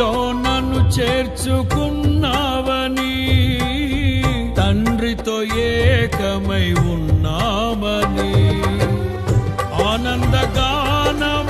నీలో నన్ను చేర్చుకున్నావని తండ్రితో ఏకమై ఉన్నామని ఆనందగానం